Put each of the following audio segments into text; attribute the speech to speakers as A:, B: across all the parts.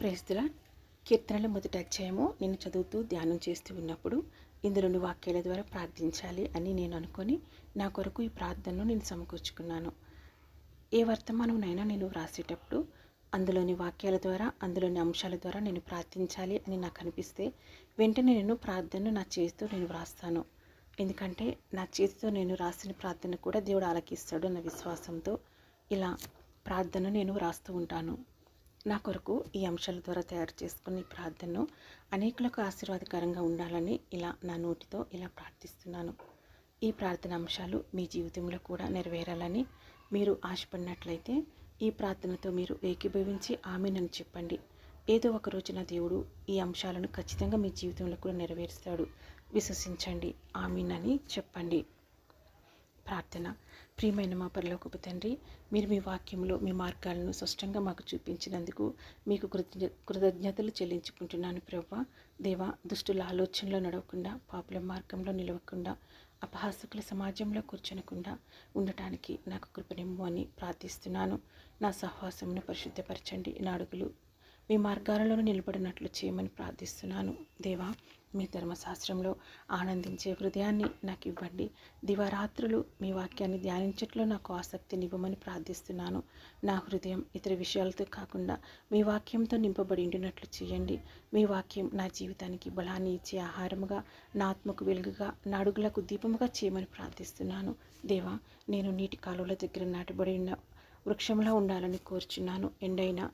A: ప్రేస్తుల కీర్తనలు మొదటి అధ్యాయము. నేను చదువుతూ ధ్యానం చేస్తూ ఉన్నప్పుడు ఇందులోని వాక్యాల ద్వారా ప్రార్థించాలి అని నేను అనుకొని నా కొరకు ఈ ప్రార్థనను నేను సమకూర్చుకున్నాను. ఏ వర్తమానంనైనా నేను వ్రాసేటప్పుడు అందులోని వాక్యాల ద్వారా అందులోని అంశాల ద్వారా నేను ప్రార్థించాలి అని నాకు అనిపిస్తే వెంటనే నేను ప్రార్థనను నా చేతితో నేను వ్రాస్తాను. ఎందుకంటే నా చేతితో నేను రాసిన ప్రార్థన కూడా దేవుడు ఆలకిస్తాడు అన్న విశ్వాసంతో ఇలా ప్రార్థన నేను వ్రాస్తూ ఉంటాను. నా కొరకు ఈ అంశాల ద్వారా తయారు చేసుకుని ప్రార్థనను అనేకులకు ఆశీర్వాదకరంగా ఉండాలని ఇలా నా నోటితో ఇలా ప్రార్థిస్తున్నాను. ఈ ప్రార్థన అంశాలు మీ జీవితంలో కూడా నెరవేరాలని మీరు ఆశపడినట్లయితే ఈ ప్రార్థనతో మీరు ఏకీభవించి ఆమెనని చెప్పండి. ఏదో ఒక రోజున దేవుడు ఈ అంశాలను ఖచ్చితంగా మీ జీవితంలో కూడా నెరవేరుస్తాడు. విశ్వసించండి. ఆమెనని చెప్పండి. ప్రార్థన. ప్రియమైన మా పరలోకపు తండ్రి మీరు మీ వాక్యంలో మీ మార్గాలను స్పష్టంగా మాకు చూపించినందుకు మీకు కృతజ్ఞ కృతజ్ఞతలు చెల్లించుకుంటున్నాను ప్రభా దేవా దుష్టుల ఆలోచనలో నడవకుండా పాపుల మార్గంలో నిలవకుండా అపహాసకుల సమాజంలో కూర్చొనకుండా ఉండటానికి నాకు కృపనిమ్ము అని ప్రార్థిస్తున్నాను. నా సహవాసమును పరిశుద్ధపరచండి. నా అడుగులు మీ మార్గాలలో నిలబడినట్లు చేయమని ప్రార్థిస్తున్నాను. దేవా మీ ధర్మశాస్త్రంలో ఆనందించే హృదయాన్ని నాకు ఇవ్వండి. దివారాత్రులు మీ వాక్యాన్ని ధ్యానించట్లో నాకు ఆసక్తినివ్వమని ప్రార్థిస్తున్నాను. నా హృదయం ఇతర విషయాలతో కాకుండా మీ వాక్యంతో నింపబడి ఉండినట్లు చేయండి. మీ వాక్యం నా జీవితానికి బలాన్ని ఇచ్చే ఆహారముగా నా ఆత్మకు వెలుగుగా నా అడుగులకు దీపముగా చేయమని ప్రార్థిస్తున్నాను. దేవా నేను నీటి కాలువల దగ్గర నాటబడి ఉన్న వృక్షంలా ఉండాలని కోరుచున్నాను. ఎండైనా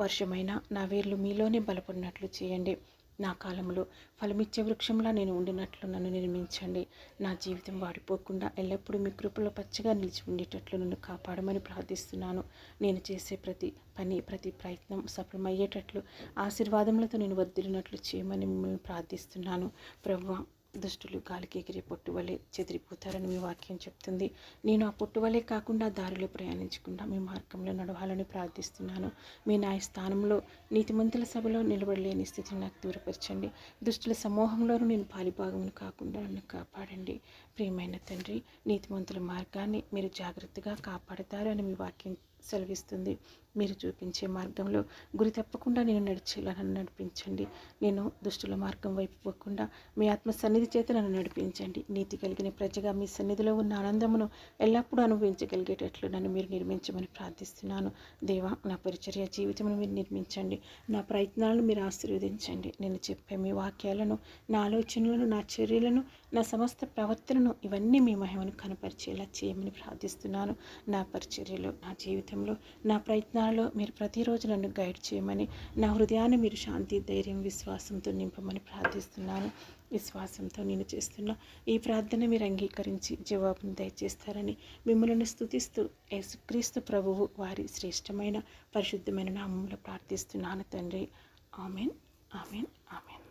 A: వర్షమైన నా వేర్లు మీలోనే బలపడినట్లు చేయండి. నా కాలంలో ఫలమిచ్చే వృక్షంలా నేను ఉండినట్లు నన్ను నిర్మించండి. నా జీవితం వాడిపోకుండా ఎల్లప్పుడూ మీ కృపలో పచ్చగా నిలిచి ఉండేటట్లు నన్ను కాపాడమని ప్రార్థిస్తున్నాను. నేను చేసే ప్రతి పని ప్రతి ప్రయత్నం సఫలమయ్యేటట్లు ఆశీర్వాదములతో నేను వదిలినట్లు చేయమని మిమ్మల్ని ప్రార్థిస్తున్నాను. ప్రభు దుష్టులు గాలికి ఎగిరే పొట్టువలే చెదిరిపోతారని మీ వాక్యం చెప్తుంది. నేను ఆ పొట్టువలే కాకుండా దారిలో ప్రయాణించకుండా మీ మార్గంలో నడవాలని ప్రార్థిస్తున్నాను. మీ న్యాయస్థానంలో నీతిమంతుల సభలో నిలబడలేని స్థితిని నాకు దూరపరచండి. దుష్టుల సమూహంలోనూ నేను పాలిభాగమును కాకుండా నన్ను కాపాడండి. ప్రియమైన తండ్రి నీతిమంతుల మార్గాన్ని మీరు జాగ్రత్తగా కాపాడతారు అని మీ వాక్యం సెలవిస్తుంది. మీరు చూపించే మార్గంలో గురి తప్పకుండా నేను నడిచేలా నన్ను నడిపించండి. నేను దుష్టుల మార్గం వైపు పోకుండా మీ ఆత్మ సన్నిధి చేత నన్ను నడిపించండి. నీతి కలిగిన ప్రజగా మీ సన్నిధిలో ఉన్న ఆనందమును ఎల్లప్పుడూ అనుభవించగలిగేటట్లు నన్ను మీరు నిర్మించమని ప్రార్థిస్తున్నాను. దేవా నా పరిచర్య జీవితమును మీరు నిర్మించండి. నా ప్రయత్నాలను మీరు ఆశీర్వదించండి. నేను చెప్పే మీ వాక్యాలను నా ఆలోచనలను నా చర్యలను నా సమస్త ప్రవర్తనను ఇవన్నీ మీ మహిమను కనపరిచేలా చేయమని ప్రార్థిస్తున్నాను. నా పరిచర్యలో నా జీవితంలో నా ప్రయత్నాలలో మీరు ప్రతిరోజు నన్ను గైడ్ చేయమని నా హృదయాన్ని మీరు శాంతి ధైర్యం విశ్వాసంతో నింపమని ప్రార్థిస్తున్నాను. విశ్వాసంతో నేను చేస్తున్న ఈ ప్రార్థన మీరు అంగీకరించి జవాబును దయచేస్తారని మిమ్మల్ని స్తుతిస్తూ యేసుక్రీస్తు ప్రభువు వారి శ్రేష్టమైన పరిశుద్ధమైన నామంలో ప్రార్థిస్తున్నాను తండ్రి. ఆమెన్. ఆమెన్. ఆమెన్.